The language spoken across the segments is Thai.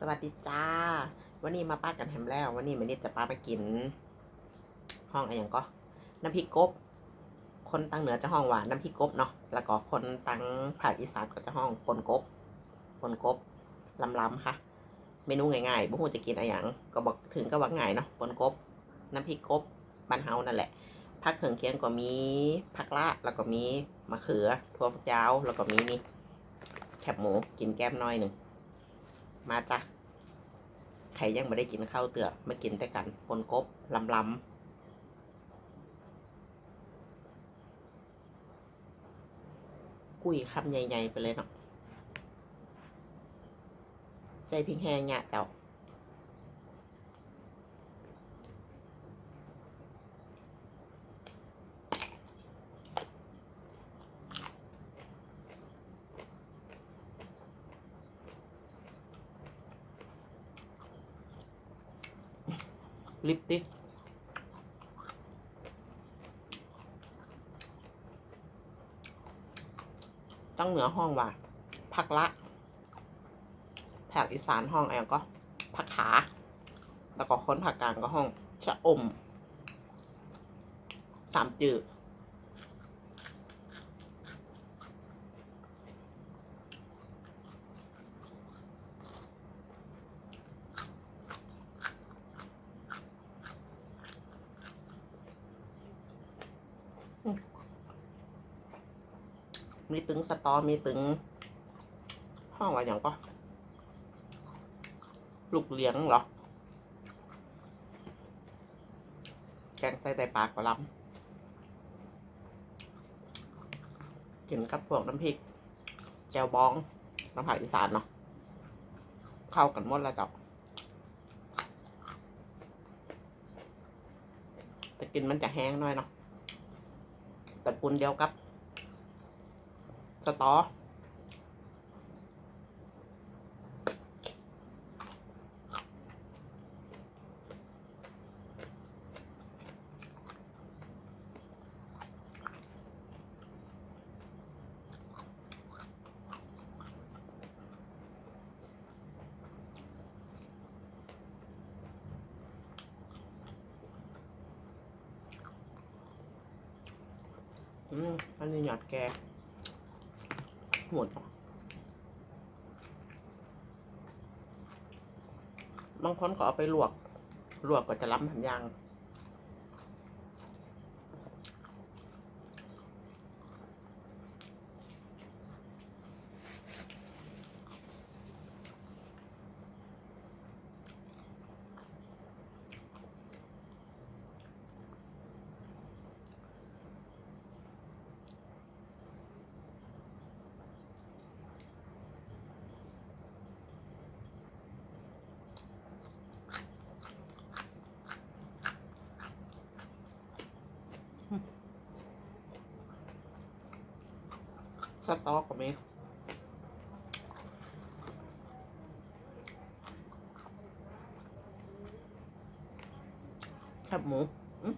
สวัสดีจ้า วันนี้มาป้ากันแฮมแล้ว วันนี้มันนี่จะป้าไปกิน ห้องอะไรอย่างก็ น้ำพริกกบ คนตังเหนือจะห้องหวานน้ำพริกกบเนาะ แล้วก็คนตังภาคอีสานก็จะห้องปนกบปนกบลำๆค่ะ เมนูง่ายๆบ่ฮู้จะกินอะไรอย่างก็บอกถึงก็ว่าง่ายเนาะปนกบ น้ำพริกกบบ้านเฮานั่นแหละผักเขืองเคียงก็มีผักละแล้วก็มีมะเขือถั่วฝักยาว แล้วก็มีนี่แคบหมูกินแก้มน้อยหนึ่ง มาจ้ะใครยังไม่ได้กินข้าวเตือกมากินแต่กันปนกบลำลำกุยคำใหญ่ ๆ ไปเลยเนาะใจพิงแหงเนี่ยแต่า ลิปติกต้องเหนือห้องว่ะผักละแผกอีสานห้องแอลก็ผักขา แล้วก็ค้นผักกลางก็ห้องชะอมสามจืด มีตึงสตอ มีตึงห้องว่าอย่างก็ลูกเลี้ยงเหรอ แกงใส่ไตปลากระลำกินกับพวกน้ำพริก แจวบอง น้ำผักอีสานเนาะ เข้ากันหมดแล้วจ้ะแต่กินมันจะแห้งหน่อยเนาะ แต่กุนเดียวกับ สตอ อืมอันนี้หยอดแกหมดบางคนก็เอาไปลวก ลวกก็จะล้ำหันยาง สต๊อกก็มีแคบหมูอืม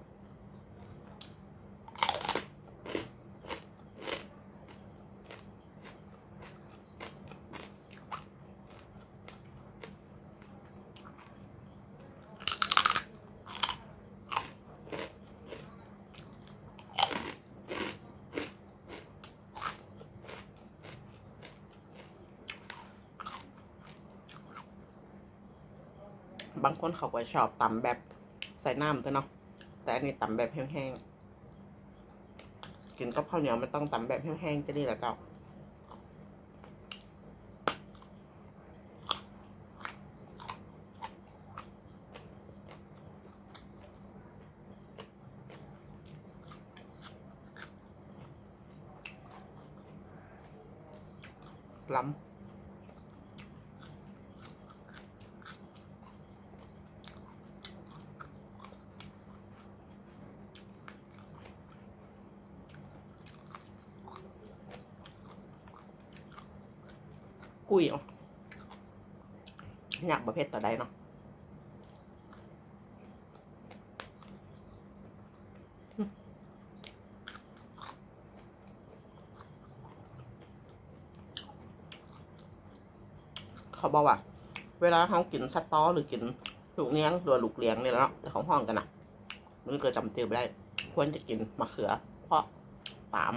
บางคนเขาก็ชอบตำแบบใส่น้ำด้วยเนาะแต่อันนี้ตำแบบแห้งๆกินกับข้าวเหนียวไม่ต้องตำแบบแห้งๆจะดีแหละเจ้าล้ำ กุยเอะอยากประเภทต่อใดเนาะเขาบอกว่า เวลาเขากินสตอหรือกินลูกเลี้ยงหรือลูกเลี้ยงเนี่ยเนาะแต่ของห้องกันนะมันเก็จำเตือไม่ได้ ควรจะกินมะเขือ เพราะปาม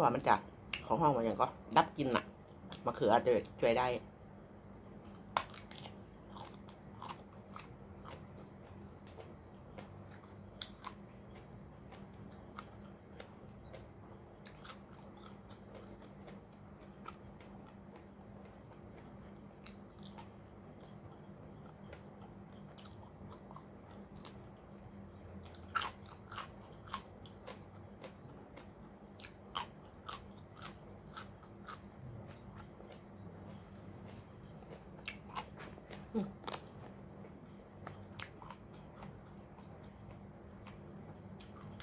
ว่ามันจะ ของห้องมันยังก็ดับกินอะมะเขือจะช่วยได้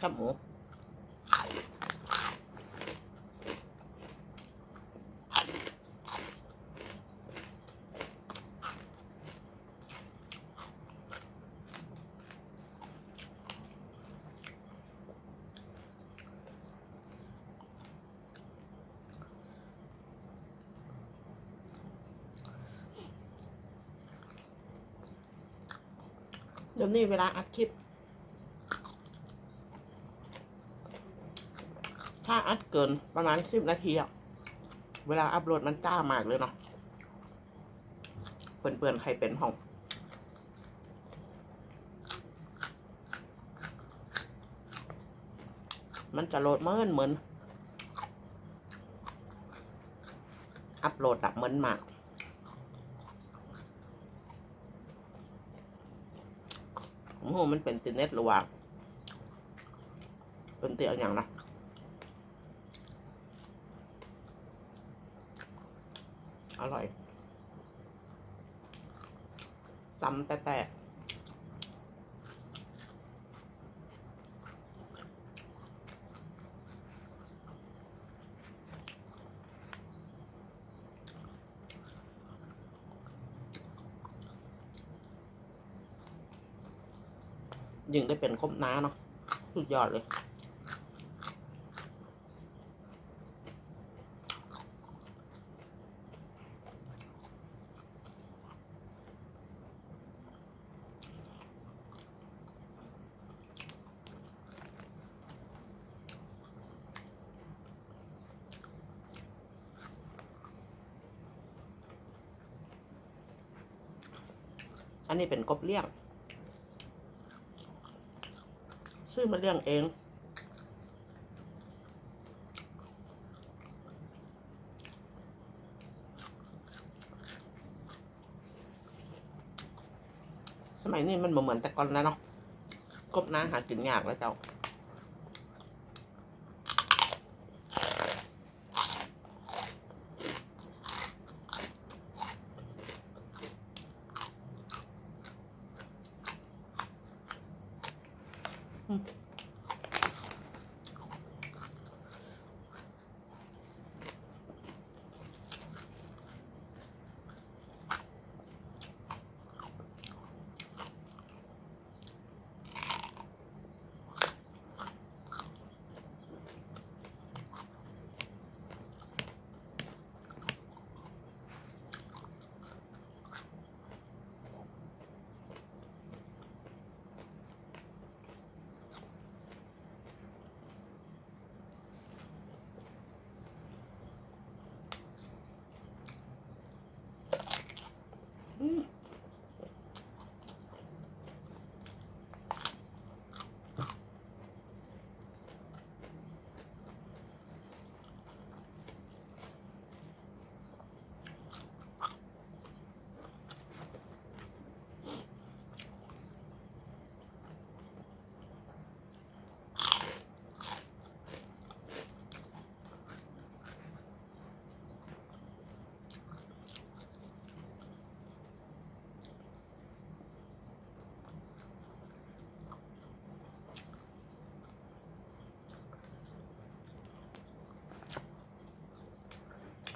ครับหมูเดี๋ยวนี้เวลาอัดคลิป ถ้าอัดเกินประมาณสิบนาทีอะเวลาอัพโหลดมันจ้ามากเลยเนาะเปื่อนๆใครเป็นห้องมันจะโหลดเมินเหมือน อัพโหลดอะเหมือนมากผมว่ามันเป็นติเน็ตหรือว่าเป็นเตียงอย่างนะ อร่อยตำแต่แต่ยิ่งได้เป็นคบน้าเนาะสุดยอดเลย อันนี้เป็นกบเลี้ยง ซื้อมาเลี้ยงเอง สมัยนี้มันเหมือนแต่ก่อนแล้วเนาะกบน้าหากินยากแล้วเจ้า อื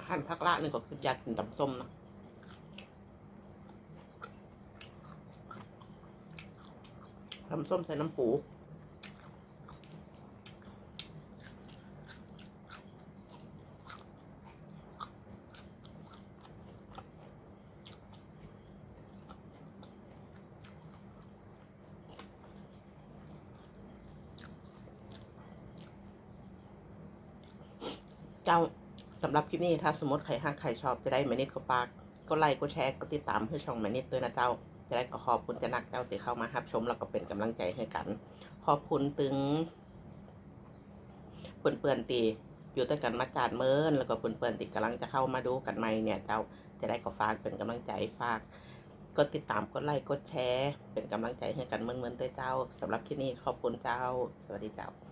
ขั้นพักละหนึ่งก็คือยากินตำส้มนะตำส้มใส่น้ำปูเจ้า สำหรับคลิปนี้ถ้าสมมติใครฮักใครชอบจะได้แมนิดก็ปากก็ไลค์ก็แชร์ก็ติดตามเพื่อช่องแมนิดด้วยนะเจ้า จะได้ก็ขอบคุณจะนักเจ้าที่เข้ามารับชมแล้วก็เป็นกำลังใจให้กัน ขอบคุณถึงเพื่อนๆตีอยู่ด้วยกันมาจาดเมินแล้วก็เพื่อนๆตีกำลังจะเข้ามาดูกันใหม่เนี่ยเจ้าจะได้ก็ฝากเป็นกำลังใจฝากกดติดตามกดไลค์กดแชร์ เป็นกำลังใจให้กันเหมือนๆด้วยเจ้าสำหรับคลิปนี้ขอบคุณเจ้า สวัสดีเจ้า